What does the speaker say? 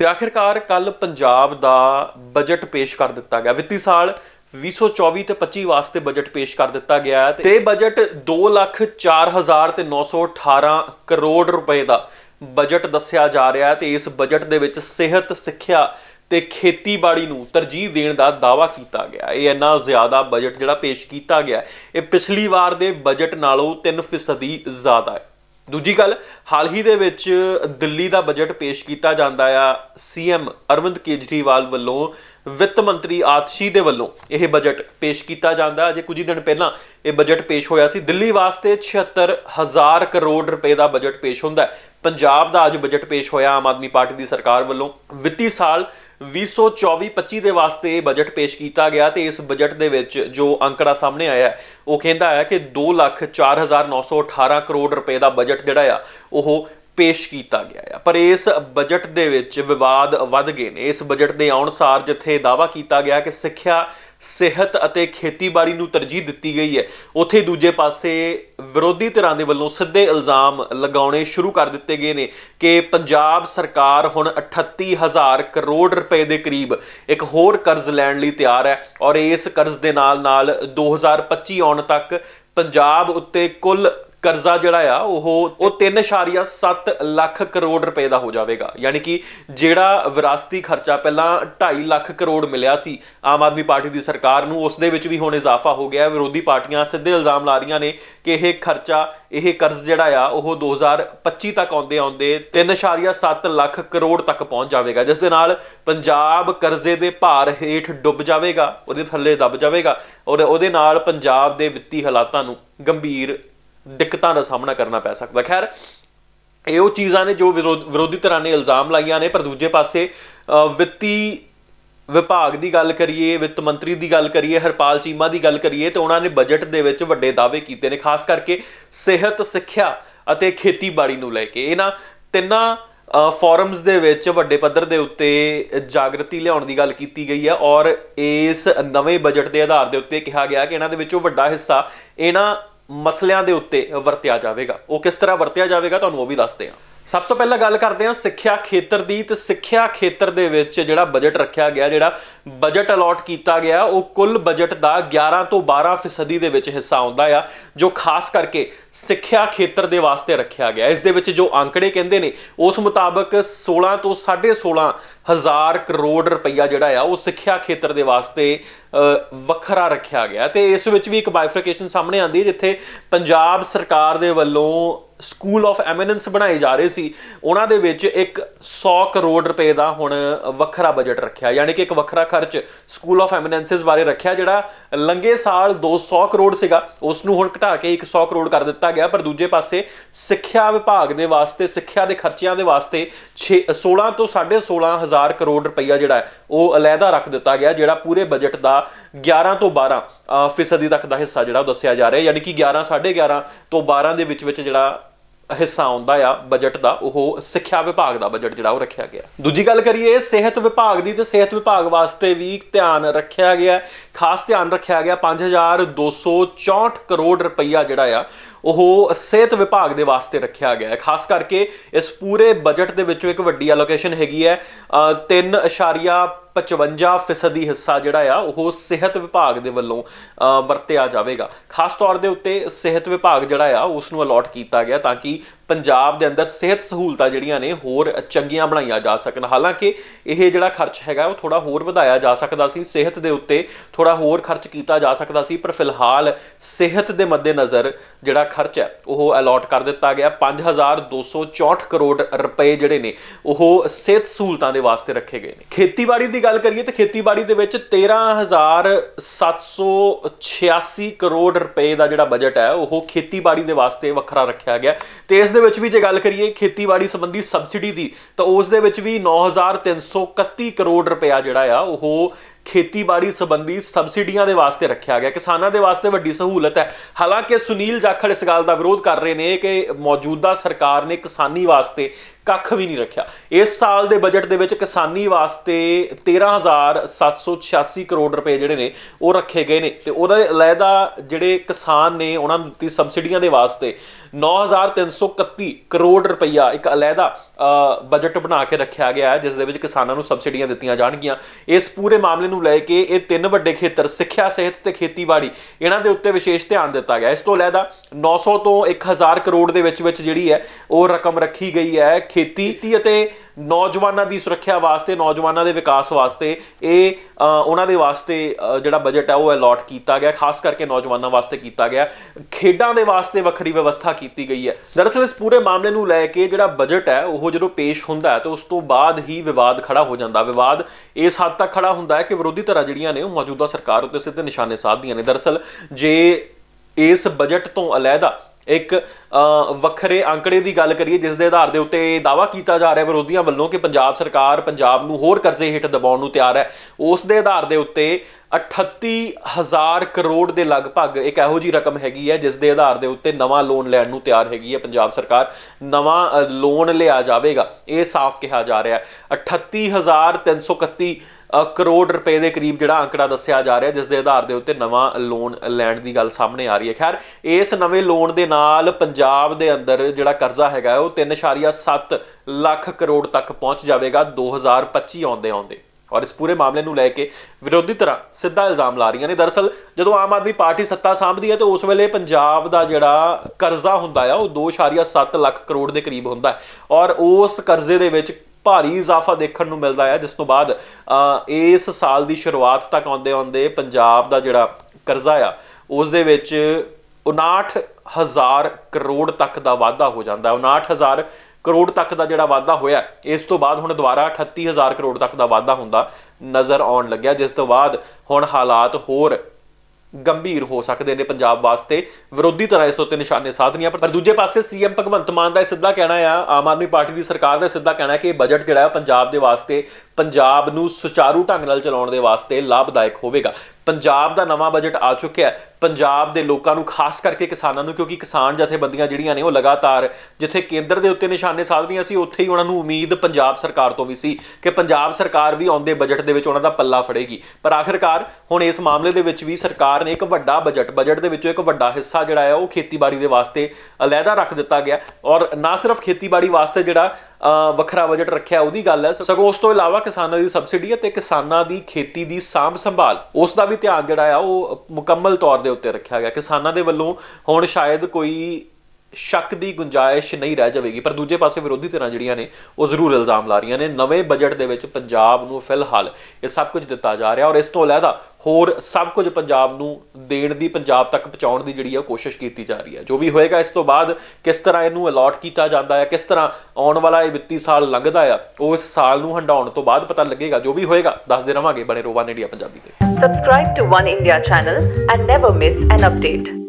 ਤੇ ਆਖਿਰਕਾਰ ਕੱਲ ਪੰਜਾਬ ਦਾ ਬਜਟ ਪੇਸ਼ ਕਰ ਦਿੱਤਾ ਗਿਆ। ਵਿੱਤੀ ਸਾਲ 2024 ਤੇ 25 ਵਾਸਤੇ ਬਜਟ ਪੇਸ਼ ਕਰ ਦਿੱਤਾ ਗਿਆ ਹੈ ਤੇ ਇਹ ਬਜਟ 2 ਲੱਖ 4000 ਤੇ 918 ਕਰੋੜ ਰੁਪਏ ਦਾ ਬਜਟ ਦੱਸਿਆ ਜਾ ਰਿਹਾ ਹੈ ਤੇ ਇਸ ਬਜਟ ਦੇ ਵਿੱਚ ਸਿਹਤ, ਸਿੱਖਿਆ ਤੇ ਖੇਤੀਬਾੜੀ ਨੂੰ ਤਰਜੀਹ ਦੇਣ ਦਾ ਦਾਅਵਾ ਕੀਤਾ ਗਿਆ ਇਹ ਇੰਨਾ ਜ਼ਿਆਦਾ ਬਜਟ ਜਿਹੜਾ ਪੇਸ਼ ਕੀਤਾ ਗਿਆ ਇਹ ਪਿਛਲੀ ਵਾਰ ਦੇ ਬਜਟ ਨਾਲੋਂ 3% ਜ਼ਿਆਦਾ ਹੈ। ਦੂਜੀ ਗੱਲ, ਹਾਲ ਹੀ ਦੇ ਵਿੱਚ ਦਿੱਲੀ ਦਾ ਬਜਟ ਪੇਸ਼ ਕੀਤਾ ਜਾਂਦਾ ਆ ਸੀਐਮ ਅਰਵਿੰਦ ਕੇਜਰੀਵਾਲ ਵੱਲੋਂ, ਵਿੱਤ ਮੰਤਰੀ ਆਤਸ਼ੀ ਦੇ ਵੱਲੋਂ ਇਹ ਬਜਟ ਪੇਸ਼ ਕੀਤਾ ਜਾਂਦਾ। ਅਜੇ ਕੁਝ ਦਿਨ ਪਹਿਲਾਂ ਇਹ ਬਜਟ ਪੇਸ਼ ਹੋਇਆ ਸੀ। ਦਿੱਲੀ ਵਾਸਤੇ 76000 ਕਰੋੜ ਰੁਪਏ ਦਾ ਬਜਟ ਪੇਸ਼ ਹੁੰਦਾ ਹੈ। ਪੰਜਾਬ ਦਾ ਅੱਜ ਬਜਟ ਪੇਸ਼ ਹੋਇਆ ਆਮ ਆਦਮੀ ਪਾਰਟੀ ਦੀ ਸਰਕਾਰ ਵੱਲੋਂ। ਵਿੱਤੀ ਸਾਲ 2024-25 ਦੇ ਵਾਸਤੇ ਇਹ ਬਜਟ ਪੇਸ਼ ਕੀਤਾ ਗਿਆ ਤੇ ਇਸ ਬਜਟ ਦੇ ਵਿੱਚ ਜੋ ਅੰਕੜਾ ਸਾਹਮਣੇ ਆਇਆ ਹੈ, ਉਹ ਕਹਿੰਦਾ ਹੈ ਕਿ 2,04,918 ਕਰੋੜ ਰੁਪਏ ਦਾ ਬਜਟ ਜਿਹੜਾ ਆ ਉਹ ਪੇਸ਼ ਕੀਤਾ ਗਿਆ ਆ। ਪਰ ਇਸ ਬਜਟ ਦੇ ਵਿੱਚ ਵਿਵਾਦ ਵੱਧ ਗਏ ਨੇ। ਇਸ ਬਜਟ ਦੇ ਆਉਣ ਸਾਰ ਜਿੱਥੇ ਦਾਵਾ ਕੀਤਾ ਗਿਆ ਕਿ ਸਿੱਖਿਆ ਸਿਹਤ ਅਤੇ ਖੇਤੀਬਾੜੀ ਨੂੰ ਤਰਜੀਹ ਦਿੱਤੀ ਗਈ ਹੈ। ਉੱਥੇ ਦੂਜੇ ਪਾਸੇ ਵਿਰੋਧੀ ਧਿਰਾਂ ਦੇ ਵੱਲੋਂ ਸਿੱਧੇ ਇਲਜ਼ਾਮ ਲਗਾਉਣੇ ਸ਼ੁਰੂ ਕਰ ਦਿੱਤੇ ਗਏ ਨੇ ਕਿ ਪੰਜਾਬ ਸਰਕਾਰ ਹੁਣ 38000 ਕਰੋੜ ਰੁਪਏ ਦੇ ਕਰੀਬ ਇੱਕ ਹੋਰ ਕਰਜ਼ ਲੈਣ ਲਈ ਤਿਆਰ ਹੈ ਔਰ ਇਸ ਕਰਜ਼ ਦੇ ਨਾਲ ਨਾਲ 2025 ਆਉਣ ਤੱਕ ਪੰਜਾਬ ਉੱਤੇ ਕੁੱਲ ਕਰਜ਼ਾ ਜਿਹੜਾ ਆ, ਉਹ ਉਹ 3.7 ਲੱਖ ਕਰੋੜ ਰੁਪਏ ਦਾ ਹੋ ਜਾਵੇਗਾ। ਯਾਨੀ ਕਿ ਜਿਹੜਾ ਵਿਰਾਸਤੀ ਖਰਚਾ ਪਹਿਲਾਂ 2.5 ਲੱਖ ਕਰੋੜ ਮਿਲਿਆ ਸੀ ਆਮ ਆਦਮੀ ਪਾਰਟੀ ਦੀ ਸਰਕਾਰ ਨੂੰ, ਉਸ ਦੇ ਵਿੱਚ ਵੀ ਹੁਣ ਇਜ਼ਾਫਾ ਹੋ ਗਿਆ ਵਿਰੋਧੀ ਪਾਰਟੀਆਂ ਸਿੱਧੇ ਇਲਜ਼ਾਮ ਲਾ ਰਹੀਆਂ ਨੇ ਕਿ ਇਹ ਖਰਚਾ, ਇਹ ਕਰਜ਼ ਜਿਹੜਾ ਆ, ਉਹ 2025 ਤੱਕ ਆਉਂਦੇ ਆਉਂਦੇ 3.7 ਲੱਖ ਕਰੋੜ ਤੱਕ ਪਹੁੰਚ ਜਾਵੇਗਾ, ਜਿਸ ਦੇ ਨਾਲ ਪੰਜਾਬ ਕਰਜ਼ੇ ਦੇ ਭਾਰ ਹੇਠ ਡੁੱਬ ਜਾਵੇਗਾ, ਉਹਦੇ ਥੱਲੇ ਦੱਬ ਜਾਵੇਗਾ ਔਰ ਉਹਦੇ ਨਾਲ ਪੰਜਾਬ ਦੇ ਵਿੱਤੀ ਹਾਲਾਤਾਂ ਨੂੰ ਗੰਭੀਰ ਦਿੱਕਤਾਂ ਦਾ ਸਾਹਮਣਾ ਕਰਨਾ ਪੈ ਸਕਦਾ। ਖੈਰ, ਇਹ ਉਹ ਚੀਜ਼ਾਂ ਨੇ ਜੋ ਵਿਰੋਧ- ਵਿਰੋਧੀ ਧਿਰਾਂ ਨੇ ਇਲਜ਼ਾਮ ਲਾਈਆਂ ਨੇ, ਪਰ ਦੂਜੇ ਪਾਸੇ ਵਿੱਤੀ ਵਿਭਾਗ ਦੀ ਗੱਲ ਕਰੀਏ, ਵਿੱਤ ਮੰਤਰੀ ਦੀ ਗੱਲ ਕਰੀਏ, ਹਰਪਾਲ ਚੀਮਾ ਦੀ ਗੱਲ ਕਰੀਏ, ਤੇ ਉਹਨਾਂ ਨੇ ਬਜਟ ਦੇ ਵਿੱਚ ਵੱਡੇ ਦਾਅਵੇ ਕੀਤੇ ਨੇ, ਖਾਸ ਕਰਕੇ ਸਿਹਤ, ਸਿੱਖਿਆ ਅਤੇ ਖੇਤੀਬਾੜੀ ਨੂੰ ਲੈ ਕੇ। ਇਹਨਾਂ ਤਿੰਨਾਂ ਫੋਰਮਸ ਦੇ ਵਿੱਚ ਵੱਡੇ ਪੱਧਰ ਦੇ ਉੱਤੇ ਜਾਗਰਤੀ ਲਿਆਉਣ ਦੀ ਗੱਲ ਕੀਤੀ ਗਈ ਹੈ ਔਰ ਇਸ ਨਵੇਂ ਬਜਟ ਦੇ ਆਧਾਰ ਦੇ ਉੱਤੇ ਕਿਹਾ ਗਿਆ ਕਿ ਇਹਨਾਂ ਦੇ ਵਿੱਚੋਂ ਵੱਡਾ ਹਿੱਸਾ ਇਹਨਾਂ ਮਸਲਿਆਂ ਦੇ ਉੱਤੇ ਵਰਤਿਆ ਜਾਵੇਗਾ। ਉਹ ਕਿਸ ਤਰ੍ਹਾਂ ਵਰਤਿਆ ਜਾਵੇਗਾ ਤੁਹਾਨੂੰ ਉਹ ਵੀ ਦੱਸਦੇ ਹਾਂ। ਸਭ ਤੋਂ ਪਹਿਲਾਂ ਗੱਲ ਕਰਦੇ ਹਾਂ ਸਿੱਖਿਆ ਖੇਤਰ ਦੀ ਤੇ ਸਿੱਖਿਆ ਖੇਤਰ ਦੇ ਵਿੱਚ ਜਿਹੜਾ ਬਜਟ ਰੱਖਿਆ ਗਿਆ, ਜਿਹੜਾ ਬਜਟ ਅਲਾਟ ਕੀਤਾ ਗਿਆ, ਉਹ ਕੁੱਲ ਬਜਟ ਦਾ 11 ਤੋਂ 12 ਫੀਸਦੀ ਦੇ ਵਿੱਚ ਹਿੱਸਾ ਆਉਂਦਾ ਆ, ਜੋ ਖਾਸ ਕਰਕੇ ਸਿੱਖਿਆ ਖੇਤਰ ਦੇ ਵਾਸਤੇ ਰੱਖਿਆ ਗਿਆ। ਇਸ ਦੇ ਵਿੱਚ ਜੋ ਅੰਕੜੇ ਕਹਿੰਦੇ ਨੇ, ਉਸ ਮੁਤਾਬਕ 16 ਤੋਂ 16.5 ਹਜ਼ਾਰ ਕਰੋੜ ਰੁਪਈਆ ਜਿਹੜਾ ਆ, ਉਹ ਸਿੱਖਿਆ ਖੇਤਰ ਦੇ ਵਾਸਤੇ ਵੱਖਰਾ ਰੱਖਿਆ ਗਿਆ। ਤੇ ਇਸ ਵਿੱਚ ਵੀ ਇੱਕ ਬਾਈਫਰਕੇਸ਼ਨ ਸਾਹਮਣੇ ਆਂਦੀ ਹੈ, ਜਿੱਥੇ ਪੰਜਾਬ ਸਰਕਾਰ ਦੇ ਵੱਲੋਂ ਸਕੂਲ ਆਫ ਐਮੀਨੈਂਸ ਬਣਾਏ ਜਾ ਰਹੇ ਸੀ। ਉਹਨਾਂ ਦੇ ਵਿੱਚ ਇੱਕ 100 ਕਰੋੜ ਰੁਪਏ ਦਾ ਹੁਣ ਵੱਖਰਾ ਬਜਟ ਰੱਖਿਆ। ਯਾਨੀ ਕਿ ਇੱਕ ਵੱਖਰਾ ਖਰਚ ਸਕੂਲ ਆਫ ਐਮੀਨੈਂਸਸ ਬਾਰੇ ਰੱਖਿਆ, ਜਿਹੜਾ ਲੰਗੇ ਸਾਲ 200 ਕਰੋੜ ਸੀਗਾ। ਉਸ ਨੂੰ ਹੁਣ ਘਟਾ ਕੇ 100 ਕਰੋੜ ਕਰ ਦਿੱਤਾ ਗਿਆ, ਪਰ ਦੂਜੇ ਪਾਸੇ ਸਿੱਖਿਆ ਵਿਭਾਗ ਦੇ ਵਾਸਤੇ, ਸਿੱਖਿਆ ਦੇ ਖਰਚਿਆਂ ਦੇ ਵਾਸਤੇ 6 16 ਤੋਂ 16.5 ਹਜ਼ਾਰ ਕਰੋੜ ਰੁਪਈਆ ਜਿਹੜਾ ਉਹ ਅਲੱਗਾ ਰੱਖ ਦਿੱਤਾ ਗਿਆ, ਜਿਹੜਾ ਪੂਰੇ ਬਜਟ ਦਾ 11 ਤੋਂ 12 ਫੀਸਦੀ ਤੱਕ ਦਾ ਹਿੱਸਾ ਜਿਹੜਾ ਉਹ ਦੱਸਿਆ ਜਾ ਰਿਹਾ। ਯਾਨੀ ਕਿ 11 11.5 ਤੋਂ 12 ਦੇ ਵਿੱਚ ਵਿੱਚ ਜਿਹੜਾ ਹਿੱਸਾ ਆਉਂਦਾ ਆ ਬਜਟ ਦਾ, ਉਹ ਸਿੱਖਿਆ ਵਿਭਾਗ ਦਾ ਬਜਟ ਜਿਹੜਾ ਉਹ ਰੱਖਿਆ ਗਿਆ। ਦੂਜੀ ਗੱਲ ਕਰੀਏ, ਸਿਹਤ ਵਿਭਾਗ ਦੀ, ਤੇ ਸਿਹਤ ਵਿਭਾਗ ਵਾਸਤੇ ਵੀ ਧਿਆਨ ਰੱਖਿਆ ਗਿਆ। ਖਾਸ ਧਿਆਨ ਰੱਖਿਆ ਗਿਆ 5264 ਕਰੋੜ ਰੁਪਈਆ ਜਿਹੜਾ ਆ ਉਹ ਸਿਹਤ ਵਿਭਾਗ ਦੇ ਵਾਸਤੇ ਰੱਖਿਆ ਗਿਆ ਹੈ। ਖਾਸ ਕਰਕੇ ਇਸ ਪੂਰੇ ਬਜਟ ਦੇ ਵਿੱਚੋਂ ਇੱਕ ਵੱਡੀ ਐਲੋਕੇਸ਼ਨ ਹੈਗੀ ਹੈ। ਅ, 3.55 ਫੀਸਦੀ ਹਿੱਸਾ ਜਿਹੜਾ ਆ ਉਹ ਸਿਹਤ ਵਿਭਾਗ ਦੇ ਵੱਲੋਂ ਵਰਤਿਆ ਜਾਵੇਗਾ। ਖਾਸ ਤੌਰ ਦੇ ਉੱਤੇ ਸਿਹਤ ਵਿਭਾਗ ਜਿਹੜਾ ਆ ਉਸ ਨੂੰ ਅਲਾਟ ਕੀਤਾ ਗਿਆ ਤਾਂ ਕਿ ਪੰਜਾਬ ਦੇ ਅੰਦਰ ਸਿਹਤ ਸਹੂਲਤਾਂ ਜਿਹੜੀਆਂ ਨੇ ਹੋਰ ਚੰਗੀਆਂ ਬਣਾਈਆਂ ਜਾ ਸਕਣ। ਹਾਲਾਂਕਿ ਇਹ ਜਿਹੜਾ ਖਰਚ ਹੈਗਾ, ਉਹ ਥੋੜਾ ਹੋਰ ਵਧਾਇਆ ਜਾ ਸਕਦਾ ਸੀ। ਸਿਹਤ ਦੇ ਉੱਤੇ ਥੋੜਾ ਹੋਰ ਖਰਚ ਕੀਤਾ ਜਾ ਸਕਦਾ ਸੀ, ਪਰ ਫਿਲਹਾਲ ਸਿਹਤ ਦੇ ਮੱਦੇਨਜ਼ਰ ਜਿਹੜਾ ਖਰਚ ਹੈ, ਉਹ ਅਲਾਟ ਕਰ ਦਿੱਤਾ ਗਿਆ। 5264 ਕਰੋੜ ਰੁਪਏ ਜਿਹੜੇ ਨੇ, ਉਹ ਸਿਹਤ ਸਹੂਲਤਾਂ ਦੇ ਵਾਸਤੇ ਰੱਖੇ ਗਏ ਨੇ। ਖੇਤੀਬਾੜੀ ਦੀ ਗੱਲ ਕਰੀਏ ਤਾਂ ਖੇਤੀਬਾੜੀ ਦੇ ਵਿੱਚ 13786 ਕਰੋੜ ਰੁਪਏ ਦਾ ਜਿਹੜਾ ਬਜਟ ਹੈ, ਉਹ ਖੇਤੀਬਾੜੀ ਦੇ ਵਾਸਤੇ ਵੱਖਰਾ ਰੱਖਿਆ ਗਿਆ। ਤੇ ਇਸ ਦੇ ਵਿੱਚ ਵੀ ਜੇ ਗੱਲ ਕਰੀਏ ਖੇਤੀਬਾੜੀ ਸੰਬੰਧੀ ਸਬਸਿਡੀ ਦੀ, ਤਾਂ ਉਸ ਦੇ ਵਿੱਚ ਵੀ 9331 ਕਰੋੜ ਰੁਪਇਆ ਜਿਹੜਾ ਆ, ਉਹ ਖੇਤੀਬਾੜੀ ਸੰਬੰਧੀ ਸਬਸਿਡੀਆਂ ਦੇ ਵਾਸਤੇ ਰੱਖਿਆ ਗਿਆ। ਕਿਸਾਨਾਂ ਦੇ ਵਾਸਤੇ ਵੱਡੀ ਸਹੂਲਤ ਹੈ। ਹਾਲਾਂਕਿ ਸੁਨੀਲ ਜਾਖੜ ਇਸ ਗੱਲ ਦਾ ਵਿਰੋਧ ਕਰ ਰਹੇ ਨੇ ਕਿ ਮੌਜੂਦਾ ਸਰਕਾਰ ਨੇ ਕਿਸਾਨੀ ਵਾਸਤੇ ਕੱਖ ਵੀ ਨਹੀਂ ਰੱਖਿਆ। ਇਸ ਸਾਲ ਦੇ ਬਜਟ ਦੇ ਵਿੱਚ ਕਿਸਾਨੀ ਵਾਸਤੇ 13786 ਕਰੋੜ ਰੁਪਏ ਜਿਹੜੇ ਨੇ, ਉਹ ਰੱਖੇ ਗਏ ਨੇ ਤੇ ਉਹਦਾ ਅਲੱਗਾ ਜਿਹੜੇ ਕਿਸਾਨ ਨੇ, ਉਹਨਾਂ ਨੂੰ ਦਿੱਤੀ ਸਬਸਿਡੀਆਂ ਦੇ ਵਾਸਤੇ 9331 ਕਰੋੜ ਰੁਪਈਆ ਇੱਕ ਅਲੱਗਾ ਬਜਟ ਬਣਾ ਕੇ ਰੱਖਿਆ ਗਿਆ ਹੈ, ਜਿਸ ਦੇ ਵਿੱਚ ਕਿਸਾਨਾਂ ਨੂੰ ਸਬਸਿਡੀਆਂ ਦਿੱਤੀਆਂ ਜਾਣਗੀਆਂ। ਇਸ ਪੂਰੇ ਮਾਮਲੇ ਨੂੰ ਲੈ ਕੇ ਇਹ ਤਿੰਨ ਵੱਡੇ ਖੇਤਰ, ਸਿੱਖਿਆ, ਸਿਹਤ ਤੇ ਖੇਤੀਬਾੜੀ, ਇਹਨਾਂ ਦੇ ਉੱਤੇ ਵਿਸ਼ੇਸ਼ ਧਿਆਨ ਦਿੱਤਾ ਗਿਆ। ਇਸ ਤੋਂ ਇਲਾਵਾ 900 ਤੋਂ 1000 ਕਰੋੜ ਦੇ ਵਿੱਚ ਵਿੱਚ ਜਿਹੜੀ ਹੈ, ਉਹ ਰਕਮ ਰੱਖੀ ਗਈ ਹੈ ਖੇਤੀ ਅਤੇ ਨੌਜਵਾਨਾਂ ਦੀ ਸੁਰੱਖਿਆ ਵਾਸਤੇ, ਨੌਜਵਾਨਾਂ ਦੇ ਵਿਕਾਸ ਵਾਸਤੇ, ਇਹ ਉਹਨਾਂ ਦੇ ਵਾਸਤੇ ਜਿਹੜਾ ਬਜਟ ਹੈ ਉਹ ਅਲੋਟ ਕੀਤਾ ਗਿਆ, ਖਾਸ ਕਰਕੇ ਨੌਜਵਾਨਾਂ ਵਾਸਤੇ ਕੀਤਾ ਗਿਆ। ਖੇਡਾਂ ਦੇ ਵਾਸਤੇ ਵੱਖਰੀ ਵਿਵਸਥਾ ਕੀਤੀ ਗਈ ਹੈ। ਦਰਅਸਲ ਇਸ ਪੂਰੇ ਮਾਮਲੇ ਨੂੰ ਲੈ ਕੇ ਜਿਹੜਾ ਬਜਟ ਹੈ, ਉਹ ਜਦੋਂ ਪੇਸ਼ ਹੁੰਦਾ ਹੈ, ਤੇ ਉਸ ਤੋਂ ਬਾਅਦ ਹੀ ਵਿਵਾਦ ਖੜਾ ਹੋ ਜਾਂਦਾ। ਵਿਵਾਦ ਇਸ ਹੱਦ ਤੱਕ ਖੜਾ ਹੁੰਦਾ ਹੈ ਕਿ ਵਿਰੋਧੀ ਧਿਰਾਂ ਜਿਹੜੀਆਂ ਨੇ, ਉਹ ਮੌਜੂਦਾ ਸਰਕਾਰ ਉੱਤੇ ਸਿੱਧੇ ਨਿਸ਼ਾਨੇ ਸਾਧਦੀਆਂ ਨੇ। ਦਰਅਸਲ ਜੇ ਇਸ ਬਜਟ ਤੋਂ ਅਲੱਗਾ ਇੱਕ ਵੱਖਰੇ ਅੰਕੜੇ ਦੀ ਗੱਲ ਕਰੀਏ ਜਿਸ ਦੇ ਆਧਾਰ ਦੇ ਉੱਤੇ ਦਾਵਾ ਕੀਤਾ ਜਾ ਰਿਹਾ ਵਿਰੋਧੀਆਂ ਵੱਲੋਂ ਕਿ ਪੰਜਾਬ ਸਰਕਾਰ ਪੰਜਾਬ ਨੂੰ ਹੋਰ ਕਰਜ਼ੇ ਹੇਠ ਦਬਾਉਣ ਨੂੰ ਤਿਆਰ ਹੈ। ਉਸ ਦੇ ਆਧਾਰ ਦੇ ਉੱਤੇ 38000 ਕਰੋੜ ਦੇ ਲਗਭਗ ਇੱਕ ਇਹੋ ਜੀ ਰਕਮ ਹੈਗੀ ਹੈ ਜਿਸ ਦੇ ਆਧਾਰ ਦੇ ਉੱਤੇ ਨਵਾਂ ਲੋਨ ਲੈਣ ਨੂੰ ਤਿਆਰ ਹੈਗੀ ਹੈ ਪੰਜਾਬ ਸਰਕਾਰ। ਨਵਾਂ ਲੋਨ ਲਿਆ ਜਾਵੇਗਾ ਇਹ ਸਾਫ਼ ਕਿਹਾ ਜਾ ਰਿਹਾ ਹੈ। 38331 ਅ, ਕਰੋੜ ਰੁਪਏ ਦੇ ਕਰੀਬ ਜਿਹੜਾ ਅੰਕੜਾ ਦੱਸਿਆ ਜਾ ਰਿਹਾ ਜਿਸ ਦੇ ਆਧਾਰ ਦੇ ਉੱਤੇ ਨਵਾਂ ਲੋਨ ਲੈਣ ਦੀ ਗੱਲ ਸਾਹਮਣੇ ਆ ਰਹੀ ਹੈ। ਖੈਰ ਇਸ ਨਵੇਂ ਲੋਨ ਦੇ ਨਾਲ ਪੰਜਾਬ ਦੇ ਅੰਦਰ ਜਿਹੜਾ ਕਰਜ਼ਾ ਹੈਗਾ ਹੈ, ਉਹ 3.7 ਲੱਖ ਕਰੋੜ ਤੱਕ ਪਹੁੰਚ ਜਾਵੇਗਾ 2025 ਆਉਂਦੇ ਆਉਂਦੇ। ਔਰ ਇਸ ਪੂਰੇ ਮਾਮਲੇ ਨੂੰ ਲੈ ਕੇ ਵਿਰੋਧੀ ਤਰ੍ਹਾਂ ਸਿੱਧਾ ਇਲਜ਼ਾਮ ਲਾ ਰਹੀਆਂ ਨੇ। ਦਰਅਸਲ ਜਦੋਂ ਆਮ ਆਦਮੀ ਪਾਰਟੀ ਸੱਤਾ ਸਾਂਭਦੀ ਹੈ ਤੇ ਉਸ ਵੇਲੇ ਪੰਜਾਬ ਦਾ ਜਿਹੜਾ ਕਰਜ਼ਾ ਹੁੰਦਾ ਆ ਉਹ 2.7 ਲੱਖ ਕਰੋੜ ਦੇ ਕਰੀਬ ਹੁੰਦਾ ਔਰ ਉਸ ਕਰਜ਼ੇ ਦੇ ਵਿੱਚ ਭਾਰੀ ਇਜ਼ਾਫਾ ਦੇਖਣ ਨੂੰ ਮਿਲਦਾ ਹੈ ਜਿਸ ਤੋਂ ਬਾਅਦ ਇਸ ਸਾਲ ਦੀ ਸ਼ੁਰੂਆਤ ਤੱਕ ਆਉਂਦੇ ਆਉਂਦੇ ਪੰਜਾਬ ਦਾ ਜਿਹੜਾ ਕਰਜ਼ਾ ਆ, ਉਸ ਦੇ ਵਿੱਚ 59000 ਕਰੋੜ ਤੱਕ ਦਾ ਵਾਧਾ ਹੋ ਜਾਂਦਾ ਹੈ। 59000 ਕਰੋੜ ਤੱਕ ਦਾ ਜਿਹੜਾ ਵਾਧਾ ਹੋਇਆ, ਇਸ ਤੋਂ ਬਾਅਦ ਹੁਣ ਦੁਬਾਰਾ 38000 ਕਰੋੜ ਤੱਕ ਦਾ ਵਾਧਾ ਹੁੰਦਾ ਨਜ਼ਰ ਆਉਣ ਲੱਗਿਆ, ਜਿਸ ਤੋਂ ਬਾਅਦ ਹੁਣ ਹਾਲਾਤ ਹੋਰ ਗੰਭੀਰ ਹੋ ਸਕਦੇ ਨੇ ਪੰਜਾਬ ਵਾਸਤੇ। ਵਿਰੋਧੀ ਤਰ੍ਹਾਂ ਇਸ ਉੱਤੇ ਨਿਸ਼ਾਨੇ ਸਾਧਨੀਆਂ ਪਰ ਦੂਜੇ ਪਾਸੇ ਸੀਐਮ ਭਗਵੰਤ ਮਾਨ ਦਾ ਇਹ ਸਿੱਧਾ ਕਹਿਣਾ ਆ, ਆਮ ਆਦਮੀ ਪਾਰਟੀ ਦੀ ਸਰਕਾਰ ਦਾ ਸਿੱਧਾ ਕਹਿਣਾ ਕਿ ਇਹ ਬਜਟ ਜਿਹੜਾ ਹੈ ਪੰਜਾਬ ਦੇ ਵਾਸਤੇ ਪੰਜਾਬ ਨੂੰ ਸੁਚਾਰੂ ਢੰਗ ਨਾਲ ਚਲਾਉਣ ਦੇ ਵਾਸਤੇ ਲਾਭਦਾਇਕ ਹੋਵੇਗਾ। ਪੰਜਾਬ ਦਾ ਨਵਾਂ ਬਜਟ ਆ ਚੁੱਕਿਆ ਹੈ। ਪੰਜਾਬ ਦੇ ਲੋਕਾਂ ਨੂੰ, ਖਾਸ ਕਰਕੇ ਕਿਸਾਨਾਂ ਨੂੰ, ਕਿਉਂਕਿ ਕਿਸਾਨ ਜਥੇਬੰਦੀਆਂ ਜਿਹੜੀਆਂ ਨੇ ਉਹ ਲਗਾਤਾਰ ਜਿੱਥੇ ਕੇਂਦਰ ਦੇ ਉੱਤੇ ਨਿਸ਼ਾਨੇ ਸਾਧਦੀਆਂ ਸੀ, ਉੱਥੇ ਹੀ ਉਹਨਾਂ ਨੂੰ ਉਮੀਦ ਪੰਜਾਬ ਸਰਕਾਰ ਤੋਂ ਵੀ ਸੀ ਕਿ ਪੰਜਾਬ ਸਰਕਾਰ ਵੀ ਆਉਂਦੇ ਬਜਟ ਦੇ ਵਿੱਚ ਉਹਨਾਂ ਦਾ ਪੱਲਾ ਫੜੇਗੀ। ਪਰ ਆਖਿਰਕਾਰ ਹੁਣ ਇਸ ਮਾਮਲੇ ਦੇ ਵਿੱਚ ਵੀ ਸਰਕਾਰ ਨੇ ਇੱਕ ਵੱਡਾ ਬਜਟ ਬਜਟ ਦੇ ਵਿੱਚੋਂ ਇੱਕ ਵੱਡਾ ਹਿੱਸਾ ਜਿਹੜਾ ਹੈ, ਉਹ ਖੇਤੀਬਾੜੀ ਦੇ ਵਾਸਤੇ ਅਲੱਗਾ ਰੱਖ ਦਿੱਤਾ ਗਿਆ। ਔਰ ਨਾ ਸਿਰਫ ਖੇਤੀਬਾੜੀ ਵਾਸਤੇ ਜਿਹੜਾ ਵੱਖਰਾ ਬਜਟ ਰੱਖਿਆ, ਉਹਦੀ ਗੱਲ ਹੈ। ਸਗੋਂ ਉਸ ਤੋਂ ਇਲਾਵਾ ਕਿਸਾਨਾਂ ਦੀ ਸਬਸਿਡੀ ਅਤੇ ਕਿਸਾਨਾਂ ਦੀ ਖੇਤੀ ਦੀ ਸਾਂਭ ਸੰਭਾਲ, ਉਸ ਦਾ ਵੀ ਧਿਆਨ ਜਿਹੜਾ ਆ, ਉਹ ਮੁਕੰਮਲ ਤੌਰ ਦੇ ਉੱਤੇ ਰੱਖਿਆ ਗਿਆ। ਕਿਸਾਨਾਂ ਦੇ ਵੱਲੋਂ ਹੁਣ ਸ਼ਾਇਦ ਕੋਈ ਸ਼ੱਕ ਦੀ ਗੁੰਜਾਇਸ਼ ਨਹੀਂ ਰਹਿ ਜਾਵੇਗੀ, ਪਰ ਦੂਜੇ ਪਾਸੇ ਵਿਰੋਧੀ ਧਿਰਾਂ ਜਿਹੜੀਆਂ ਨੇ, ਉਹ ਜ਼ਰੂਰ ਇਲਜ਼ਾਮ ਲਾ ਰਹੀਆਂ ਨੇ। ਨਵੇਂ ਬਜਟ ਦੇ ਵਿੱਚ ਪੰਜਾਬ ਨੂੰ ਫਿਲਹਾਲ ਇਹ ਸਭ ਕੁਝ ਦਿੱਤਾ ਜਾ ਰਿਹਾ ਔਰ ਇਸ ਤੋਂ ਇਲਾਵਾ ਹੋਰ ਸਭ ਕੁਝ ਪੰਜਾਬ ਨੂੰ ਦੇਣ ਦੀ, ਪੰਜਾਬ ਤੱਕ ਪਹੁੰਚਾਉਣ ਦੀ ਜਿਹੜੀ ਹੈ ਕੋਸ਼ਿਸ਼ ਕੀਤੀ ਜਾ ਰਹੀ ਹੈ। ਜੋ ਵੀ ਹੋਏਗਾ, ਇਸ ਤੋਂ ਬਾਅਦ ਕਿਸ ਤਰ੍ਹਾਂ ਇਹਨੂੰ ਅਲਾਟ ਕੀਤਾ ਜਾਂਦਾ ਹੈ, ਕਿਸ ਤਰ੍ਹਾਂ ਆਉਣ ਵਾਲਾ ਇਹ ਵਿੱਤੀ ਸਾਲ ਲੰਘਦਾ ਆ, ਉਹ ਇਸ ਸਾਲ ਨੂੰ ਹੰਡਾਉਣ ਤੋਂ ਬਾਅਦ ਪਤਾ ਲੱਗੇਗਾ। ਜੋ ਵੀ ਹੋਏਗਾ, ਦੱਸਦੇ ਰਵਾਂਗੇ ਬਣੇ ਰੋਵਾ ਇੰਡੀਆ ਪੰਜਾਬੀ ਤੇ। Subscribe to One India channel and never miss an update.